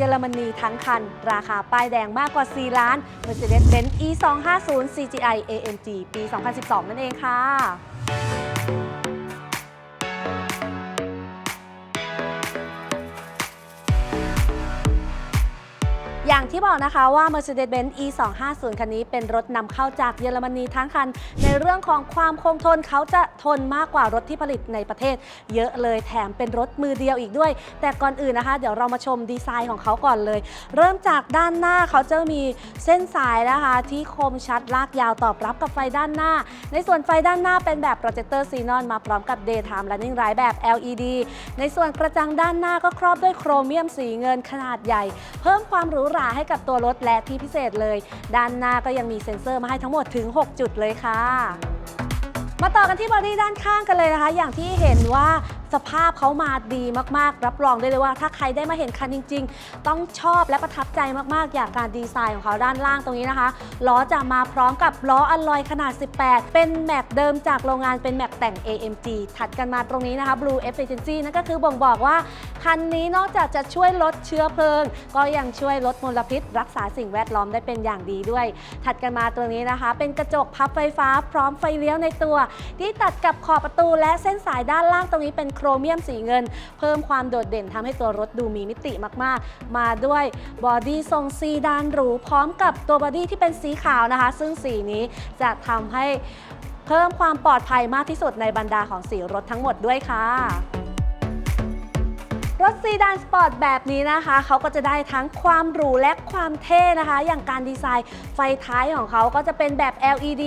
เยอรมนีทั้งคัน ราคาป้ายแดงมากกว่า 4 ล้าน Mercedes-Benz E250 CGI AMG ปี 2012 นั่นเองค่ะ อย่างที่บอกนะคะว่า Mercedes-Benz E250 คันนี้เป็นรถนำเข้าจากเยอรมนีทั้งคัน ในเรื่องของความคงทนเขาจะทนมากกว่ารถที่ผลิตในประเทศ เยอะเลยแถมเป็นรถมือเดียวอีกด้วย แต่ก่อนอื่นนะคะ เดี๋ยวเรามาชมดีไซน์ของเขาก่อนเลย เริ่มจากด้านหน้าเขาจะมีเส้นสายนะคะ ที่คมชัดลากยาวตอบรับกับไฟด้านหน้า ในส่วนไฟด้านหน้าเป็นแบบโปรเจคเตอร์ซีนอนมาพร้อมกับ Daytime Running Light แบบ LED ในส่วนกระจังด้านหน้าก็ครอบด้วยโครเมียมสีเงินขนาดใหญ่ เพิ่มความหรูหราให้กับตัวรถและที่พิเศษเลย ด้านหน้าก็ยังมีเซ็นเซอร์มาให้ทั้งหมดถึง 6 จุดเลยค่ะมาต่อกันที่บอดี้ด้านข้างกันเลยนะคะ อย่างที่เห็นว่า สภาพเขามาดีมากๆ รับรองได้เลยว่า ถ้าใครได้มาเห็นคันจริง ๆ ต้องชอบและประทับใจมากๆ อย่างการดีไซน์ของเขาด้านล่างตรงนี้นะคะล้อจะมาพร้อมกับล้ออัลลอยขนาด 18 เป็นแม็กเดิมจากโรงงานเป็นแม็กแต่ง AMG ถัดกันมาตรงนี้นะคะ Blue Efficiency นั่นก็คือบ่งบอกว่า คันนี้นอกจากจะช่วยลดเชื้อเพลิง ก็ยังช่วยลดมลพิษ รักษาสิ่งแวดล้อมได้เป็นอย่างดีด้วย ถัดกันมาตรงนี้นะคะ เป็นกระจกพับไฟฟ้าพร้อมไฟเลี้ยวในตัว ที่ตัดกับขอบประตูและเส้นสายด้านล่างตรงนี้เป็นโครเมียมสีเงิน เพิ่มความโดดเด่นทำให้ตัวรถดูมีมิติมากๆ มาด้วยบอดี้ทรงซีดานหรู พร้อมกับตัวบอดี้ที่เป็นสีขาวนะคะ ซึ่งสีนี้จะทำให้เพิ่มความปลอดภัยมากที่สุดในบรรดาของสีรถทั้งหมดด้วยค่ะ รถซีดานสปอร์ตแบบนี้นะคะเขาก็จะได้ทั้งความหรูและความเท่นะคะ อย่างการดีไซน์ไฟท้ายของเขาก็จะเป็นแบบ LED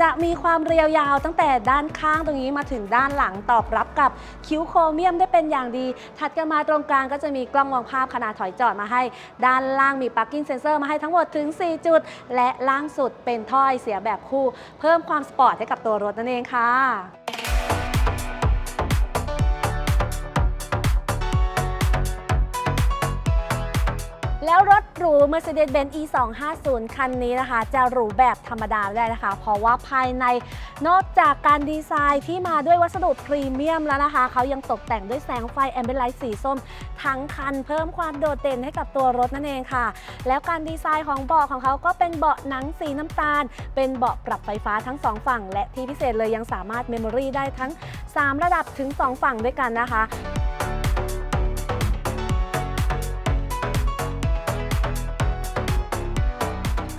จะมีความเรียวยาวตั้งแต่ด้านข้างตรงนี้มาถึงด้านหลังตอบรับกับคิ้วโครเมียมได้เป็นอย่างดี ถัดกันมาตรงกลางก็จะมีกล้องมองภาพขนาดถอยจอดมาให้ ด้านล่างมีป l ั g กิ้งเซนเซอร์มาให้ทั้งหมดถึง 4 จุด และล่างสุดเป็นถ้อยเสียแบบคู่ เพิ่มความสปอร์ตให้กับตัวรถนั่นเองค่ะ รถหรู Mercedes-Benz E250 คันนี้นะคะ จะหรูแบบธรรมดาไม่ได้นะคะ เพราะว่าภายในนอกจากการดีไซน์ที่มาด้วยวัสดุพรีเมียมแล้วนะคะ เขายังตกแต่งด้วยแสงไฟแอมเบ l ไลท์สีส้ม ทั้งคันเพิ่มความโดดเด่นให้กับตัวรถนั่นเองค่ะ แล้วการดีไซน์ของเบาะของเขาก็เป็นเบาะหนังสีน้ำตาล เป็นเบาะปรับไฟฟ้าทั้ง 2 ฝั่ง และที่พิเศษเลยยังสามารถเมมโมรีได้ทั้ง 3 ระดับถึง 2 ฝั่งด้วยกันนะคะ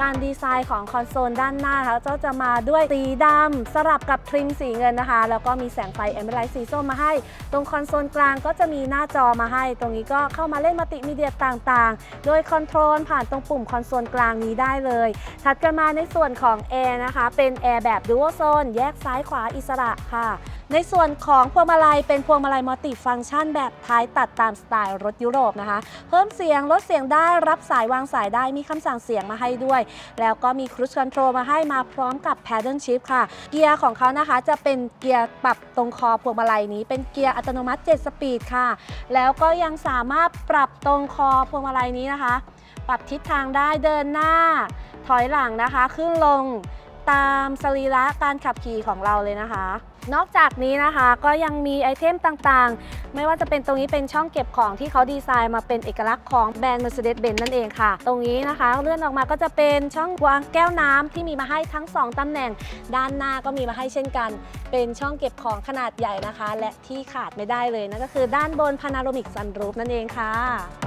การดีไซน์ของคอนโซลด้านหน้านะคะก็จะมาด้วยสีดำสลับกับทริมสีเงินนะคะ แล้วก็มีแสงไฟแอมเบ l ไลท์สีส้มมาให้ ตรงคอนโซลกลางก็จะมีหน้าจอมาให้ ตรงนี้ก็เข้ามาเล่นมัลติมีเดียต่างๆ โดยคอนโทรลผ่านตรงปุ่มคอนโซลกลางนี้ได้เลย ถัดกันมาในส่วนของแอร์นะคะ เป็นแอร์แบบดู a l โซนแยกซ้ายขวาอิสระค่ะ ในส่วนของพวงมาลัยเป็นพวงมาลัยมัลติฟังก์ชันแบบท้ายตัดตามสไตล์รถยุโรปนะคะ เพิ่มเสียงลดเสียงได้รับสายวางสายได้มีคำสั่งเสียงมาให้ด้วยแล้วก็มีครู i คอนโทรลมาให้มาพร้อมกับ Paddle Shift ค่ะ เกียร์ของเขานะคะจะเป็นเกียร์ปรับตรงคอพวงมาลัยนี้ เป็นเกียร์อัตโนมัติ 7 สปีดค่ะ แล้วก็ยังสามารถปรับตรงคอพวงมาลัยนี้นะคะ ปรับทิศทางได้เดินหน้า ถอยหลังนะคะ ขึ้นลง ตามสรีระการขับขี่ของเราเลยนะคะ นอกจากนี้นะคะก็ยังมีไอเทมต่างๆ ไม่ว่าจะเป็นตรงนี้เป็นช่องเก็บของที่เขาดีไซน์มาเป็นเอกลักษณ์ของแบรนด์ Mercedes-Benz นั่นเองค่ะ ตรงนี้นะคะเลื่อนออกมาก็จะเป็นช่องวางแก้วน้ำที่มีมาให้ทั้ง 2ตำแหน่ง ด้านหน้าก็มีมาให้เช่นกัน เป็นช่องเก็บของขนาดใหญ่นะคะ และที่ขาดไม่ได้เลยนั่นก็คือด้านบน Panoramic Sunroof นั่นเองค่ะ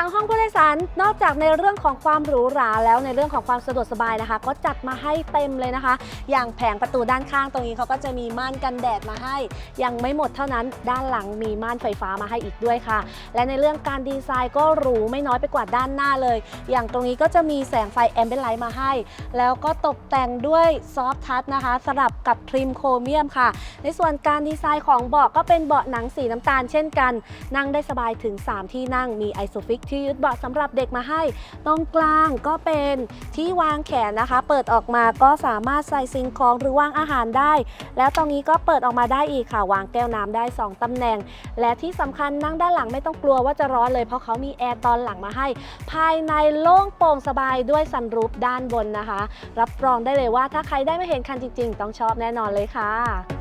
ลังห้องผู้ สารนอกจากในเรื่องของความหรูหราแล้วในเรื่องของความสะดวกสบายนะคะ ก็จัดมาให้เต็มเลยนะคะ อย่างแผงประตูด้านข้างตรงนี้เขาก็จะมีม่านกันแดดมาให้ ยังไม่หมดเท่านั้นด้านหลังมีม่านไฟฟ้ามาให้อีกด้วยค่ะ และในเรื่องการดีไซน์ก็หรูไม่น้อยไปกว่าด้านหน้าเลย อย่างตรงนี้ก็จะมีแสงไฟแอมเบ l ไลท์มาให้ แล้วก็ตกแต่งด้วยซอฟทัชนะคะสลับกับทริมโครเมียมค่ะ ในส่วนการดีไซน์ของเบาะก็เป็นเบาะหนังสีน้ำตาลเช่นกัน นั่งได้สบายถึง 3 ที่นั่งมีไอโซฟิกที่ยึดเบาะสำหรับหรับเด็กมาให้ ตรงกลางก็เป็นที่วางแขนนะคะ เปิดออกมาก็สามารถใส่สิ่งของหรือวางอาหารได้ แล้วตรงนี้ก็เปิดออกมาได้อีกค่ะ วางแก้วน้ำได้ 2ตำแหน่ง และที่สำคัญนั่งด้านหลังไม่ต้องกลัวว่าจะร้อนเลยเพราะเขามีแอร์ตอนหลังมาให้ ภายในโล่งโปร่งสบายด้วยซันรูฟด้านบนนะคะ รับรองได้เลยว่าถ้าใครได้มาเห็นคันจริง ๆ ต้องชอบแน่นอนเลยค่ะ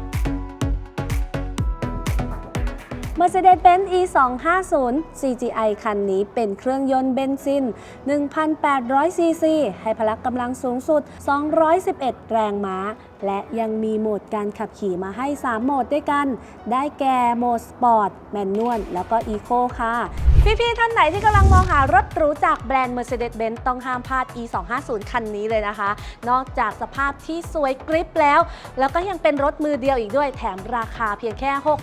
Mercedes-Benz E250 CGI คันนี้เป็นเครื่องยนต์เบนซิน 1,800 ซีซี ให้พละกำลังสูงสุด 211 แรงม้า และยังมีโหมดการขับขี่มาให้ 3 โหมดด้วยกัน ได้แก่โหมดสปอร์ต แมนนวล แล้วก็อีโคค่ะ พี่ๆท่านไหนที่กำลังมองหารถหรูจากแบรนด์ Mercedes-Benz ต้องห้ามพลาด E250 คันนี้เลยนะคะ นอกจากสภาพที่สวยกริปแล้ว แล้วก็ยังเป็นรถมือเดียวอีกด้วย แถมราคาเพียงแค่6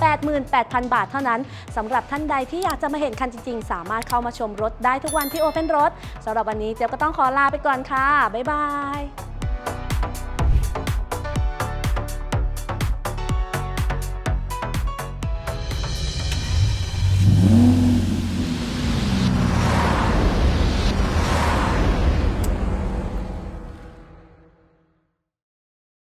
88,000 บาทเท่านั้นสำหรับท่านใดที่อยากจะมาเห็นคันจริง ๆ สามารถเข้ามาชมรถได้ทุกวันที่ Open Road สำหรับวันนี้เจ๊ก็ต้องขอลาไปก่อนค่ะ บ๊ายบาย